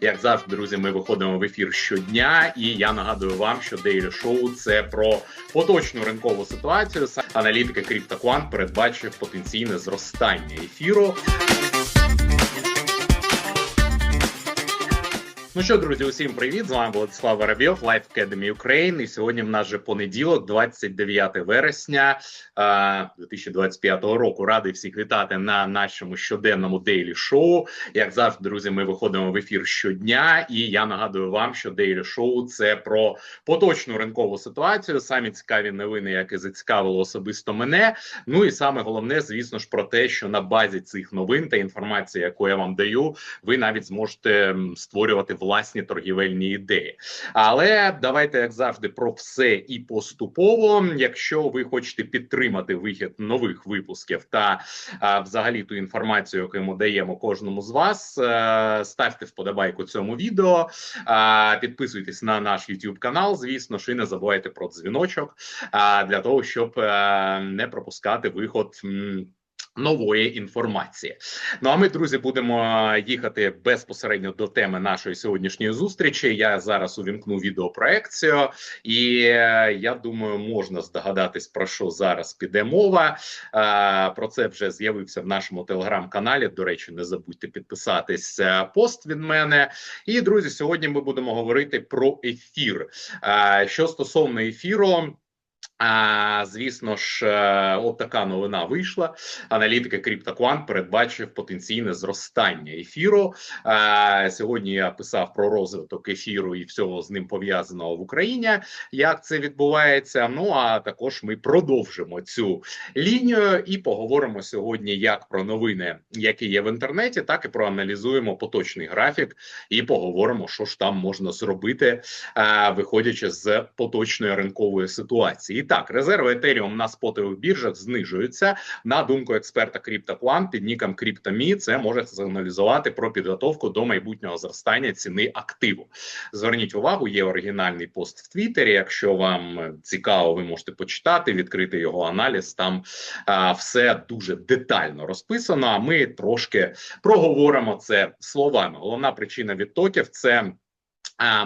Як завжди, друзі, ми виходимо в ефір щодня, і я нагадую вам, що Daily Show – це про поточну ринкову ситуацію. Аналітика CryptoQuant передбачив потенційне зростання ефіру. Ну що, друзі, усім привіт! З вами Владислав Воробйов, Life Academy Ukraine. І сьогодні в нас же понеділок, 29 вересня е 2025 року. Радий всіх вітати на нашому щоденному дейлі шоу. Як завжди, друзі, ми виходимо в ефір щодня, і я нагадую вам, що дейлі шоу це про поточну ринкову ситуацію. Самі цікаві новини, які зацікавило особисто мене. Ну і саме головне, звісно ж, про те, що на базі цих новин та інформації, яку я вам даю, ви навіть зможете створювати власні торгівельні ідеї. Але давайте, як завжди, про все і поступово. Якщо ви хочете підтримати вихід нових випусків та а, взагалі ту інформацію, яку ми даємо кожному з вас, а, ставте вподобайку цьому відео, а, підписуйтесь на наш YouTube канал. Звісно ж, і не забувайте про дзвіночок а, для того, щоб а, не пропускати виход. Нової інформації, ну а ми, друзі, будемо їхати безпосередньо до теми нашої сьогоднішньої зустрічі. Я зараз увімкну відеопроекцію, і е, я думаю, можна здогадатись про що зараз піде мова. Е, про це вже з'явився в нашому телеграм-каналі. До речі, не забудьте підписатись е, пост від мене. І друзі, сьогодні ми будемо говорити про ефір. Що стосовно ефіру. А, Звісно ж, е, от така новина вийшла. Аналітики CryptoQuant передбачив потенційне зростання ефіру. А, Сьогодні я писав про розвиток ефіру і всього з ним пов'язаного в Україні. Як це відбувається? Ну а також ми продовжимо цю лінію і поговоримо сьогодні як про новини, які є в інтернеті, так і проаналізуємо поточний графік, і поговоримо, що ж там можна зробити, а, виходячи з поточної ринкової ситуації так, резерви Ethereum на спотових біржах знижуються. На думку експерта CryptoQuant під ніком CryptoMe, це може сигналізувати про підготовку до майбутнього зростання ціни активу. Зверніть увагу, є оригінальний пост в Твіттері. Якщо вам цікаво, ви можете почитати, відкрити його аналіз. Там а, все дуже детально розписано. А ми трошки проговоримо це словами. Головна причина відтоків це.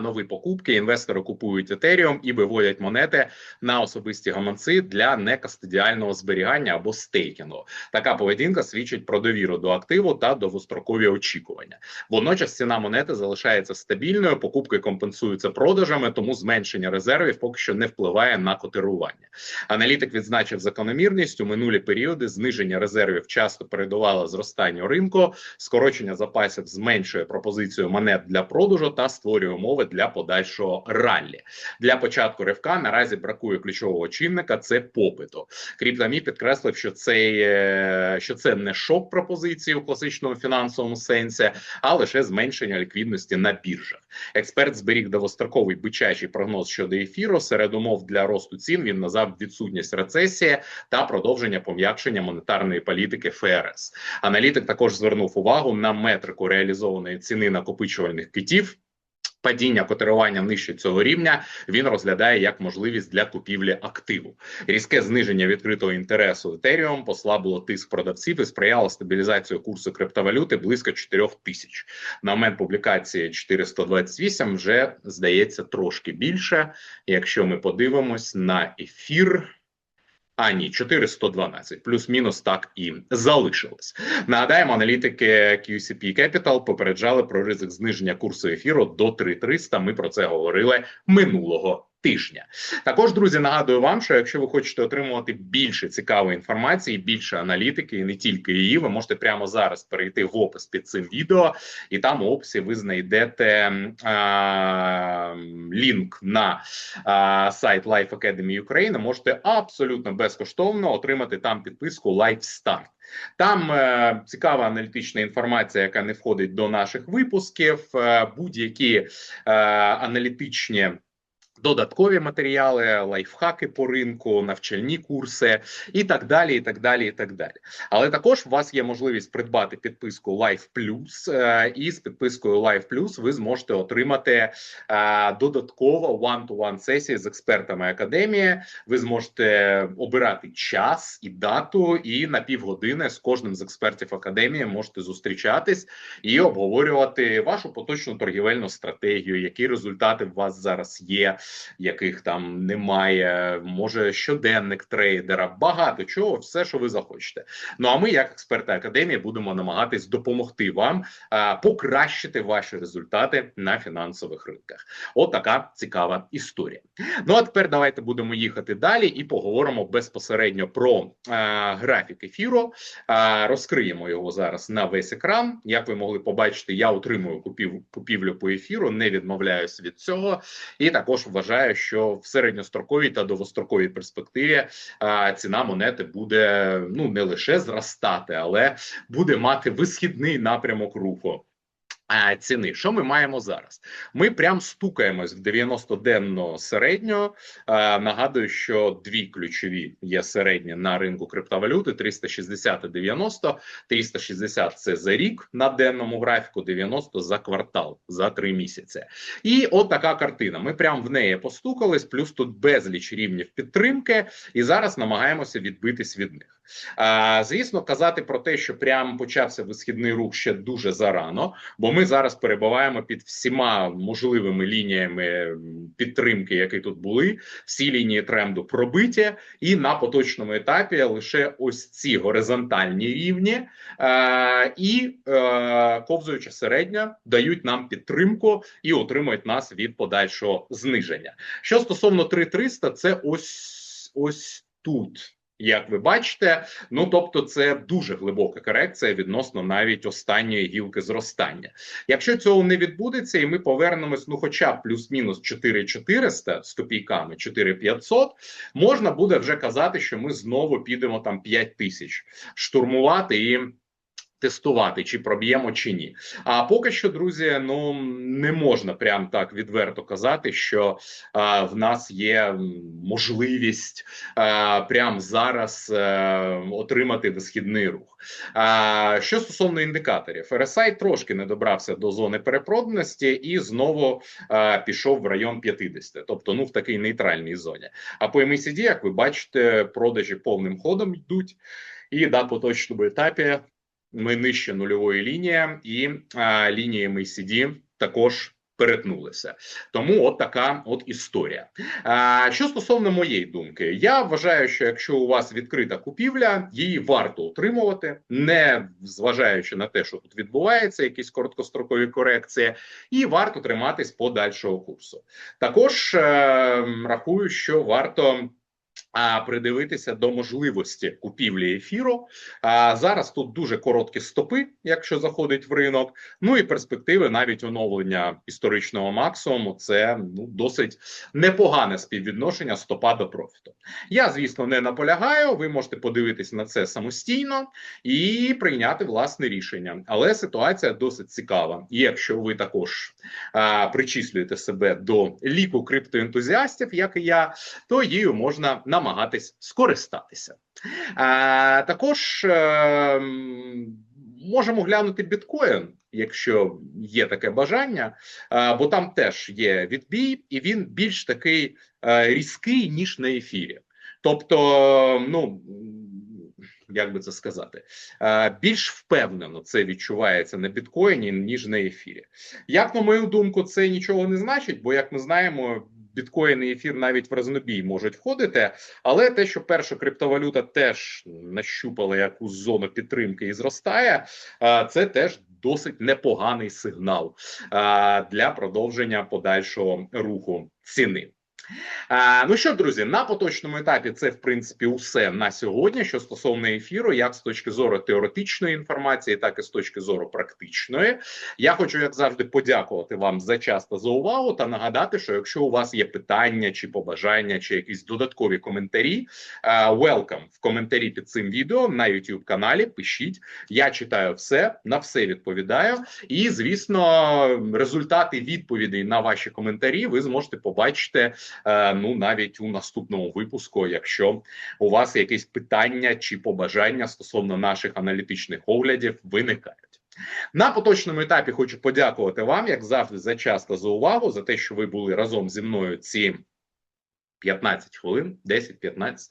Нові покупки інвестори купують Ethereum і виводять монети на особисті гаманці для некастодіального зберігання або стейкінгу. Така поведінка свідчить про довіру до активу та довгострокові очікування. Водночас ціна монети залишається стабільною. Покупки компенсуються продажами, тому зменшення резервів поки що не впливає на котирування. Аналітик відзначив закономірність у минулі періоди. Зниження резервів часто передувало зростанню ринку, скорочення запасів зменшує пропозицію монет для продажу та створює умови для подальшого раллі. Для початку ривка наразі бракує ключового чинника це попиту. Кріптамі підкреслив, що це що це не шок пропозиції у класичному фінансовому сенсі, а лише зменшення ліквідності на біржах. Експерт зберіг довгостроковий бичачий прогноз щодо ефіру. Серед умов для росту цін він назвав відсутність рецесії та продовження пом'якшення монетарної політики ФРС. Аналітик також звернув увагу на метрику реалізованої ціни накопичувальних китів. Падіння котирування нижче цього рівня він розглядає як можливість для купівлі активу. Різке зниження відкритого інтересу Ethereum послабило тиск продавців і сприяло стабілізацію курсу криптовалюти близько 4 тисяч. На момент публікації 428 вже здається трошки більше. Якщо ми подивимось на ефір. А ні, 412, плюс-мінус так і залишилось. Нагадаємо, аналітики QCP Capital попереджали про ризик зниження курсу ефіру до 3300, Ми про це говорили минулого тижня. Також друзі, нагадую вам, що якщо ви хочете отримувати більше цікавої інформації, більше аналітики, і не тільки її, ви можете прямо зараз перейти в опис під цим відео, і там у описі ви знайдете а, лінк на а, сайт Life Academy України. Можете абсолютно безкоштовно отримати там підписку Life Start. Там е, цікава аналітична інформація, яка не входить до наших випусків. Е, Будь-які е, аналітичні Додаткові матеріали, лайфхаки по ринку, навчальні курси і так далі. І так далі, і так далі. Але також у вас є можливість придбати підписку Life Plus, е, і з підпискою Life Plus ви зможете отримати е, додатково one-to-one сесії з експертами академії. Ви зможете обирати час і дату, і на півгодини з кожним з експертів академії можете зустрічатись і обговорювати вашу поточну торгівельну стратегію, які результати в вас зараз є яких там немає, може щоденник трейдера, багато чого, все, що ви захочете. Ну а ми, як експерти академії, будемо намагатись допомогти вам а, покращити ваші результати на фінансових ринках. От така цікава історія. Ну а тепер давайте будемо їхати далі і поговоримо безпосередньо про а, графік ефіру. А, розкриємо його зараз на весь екран. Як ви могли побачити, я отримую купів, купівлю по ефіру, не відмовляюсь від цього, і також вважаю, що в середньостроковій та довгостроковій перспективі ціна монети буде ну не лише зростати, але буде мати висхідний напрямок руху. Ціни, що ми маємо зараз? Ми прям стукаємось в 90-денну середню. Нагадую, що дві ключові є середні на ринку криптовалюти: 360 і 90. 360 – це за рік на денному графіку, 90 за квартал за три місяці. І от така картина. Ми прям в неї постукались, плюс тут безліч рівнів підтримки, і зараз намагаємося відбитись від них. А, Звісно, казати про те, що прям почався висхідний рух ще дуже зарано, бо ми зараз перебуваємо під всіма можливими лініями підтримки, які тут були. Всі лінії тренду пробиті, і на поточному етапі лише ось ці горизонтальні рівні а, і а, ковзуюча середня дають нам підтримку і отримують нас від подальшого зниження. Що стосовно 3300, це ось ось тут. Як ви бачите, ну тобто, це дуже глибока корекція відносно навіть останньої гілки зростання. Якщо цього не відбудеться, і ми повернемось, ну, хоча б плюс-мінус 4400 з копійками, 4500, можна буде вже казати, що ми знову підемо там 5000 штурмувати і тестувати, чи проб'ємо, чи ні. А поки що, друзі, ну не можна прям так відверто казати, що а, в нас є можливість а, прямо зараз е, отримати висхідний рух. А, Що стосовно індикаторів, RSI трошки не добрався до зони перепроданості і знову а, пішов в район 50, тобто ну в такій нейтральній зоні. А по MACD, як ви бачите, продажі повним ходом йдуть. І на поточному етапі ми нижче нульової лінії, і а, лінії MACD також. Перетнулися, тому от така от історія. А, Що стосовно моєї думки, я вважаю, що якщо у вас відкрита купівля, її варто утримувати, не зважаючи на те, що тут відбувається, якісь короткострокові корекції, і варто триматись подальшого курсу. Також е, рахую, що варто. А придивитися до можливості купівлі ефіру. А зараз тут дуже короткі стопи, якщо заходить в ринок. Ну і перспективи навіть оновлення історичного максимуму. Це ну досить непогане співвідношення стопа до профіту. Я, звісно, не наполягаю. Ви можете подивитись на це самостійно і прийняти власне рішення. Але ситуація досить цікава. І якщо ви також а, причислюєте себе до ліку криптоентузіастів, як і я, то її можна намагатись скористатися. А, Також е, можемо глянути біткоін, якщо є таке бажання, а, бо там теж є відбій, і він більш такий е, різкий, ніж на ефірі. Тобто, ну. Як би це сказати, е, більш впевнено це відчувається на біткоїні ніж на ефірі. Як на мою думку, це нічого не значить, бо як ми знаємо, біткоін і ефір навіть в разнобій можуть входити. Але те, що перша криптовалюта теж нащупала якусь зону підтримки і зростає, це теж досить непоганий сигнал для продовження подальшого руху ціни. А, ну що, друзі, на поточному етапі це в принципі усе на сьогодні. Що стосовно ефіру, як з точки зору теоретичної інформації, так і з точки зору практичної. Я хочу, як завжди, подякувати вам за час та за увагу та нагадати, що якщо у вас є питання чи побажання, чи якісь додаткові коментарі, welcome в коментарі під цим відео на YouTube каналі. Пишіть, я читаю все, на все відповідаю. І звісно, результати відповідей на ваші коментарі ви зможете побачити ну навіть у наступному випуску, якщо у вас якісь питання чи побажання стосовно наших аналітичних оглядів виникають. На поточному етапі хочу подякувати вам, як завжди, за час та за увагу, за те, що ви були разом зі мною ці 15 хвилин, 10-15,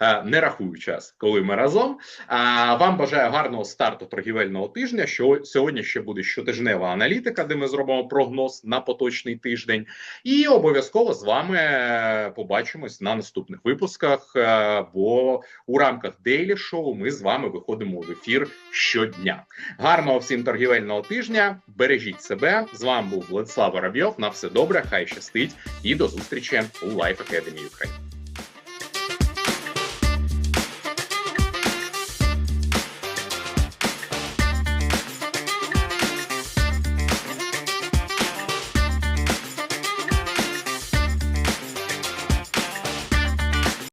е, не рахую час, коли ми разом. А вам бажаю гарного старту торгівельного тижня. Що сьогодні ще буде щотижнева аналітика, де ми зробимо прогноз на поточний тиждень, і обов'язково з вами е, побачимось на наступних випусках. е, Бо у рамках Daily Show ми з вами виходимо в ефір щодня. Гарного всім торгівельного тижня. Бережіть себе. З вами був Владислав Воробйов. На все добре, хай щастить і до зустрічі у Life Academy in Ukraine.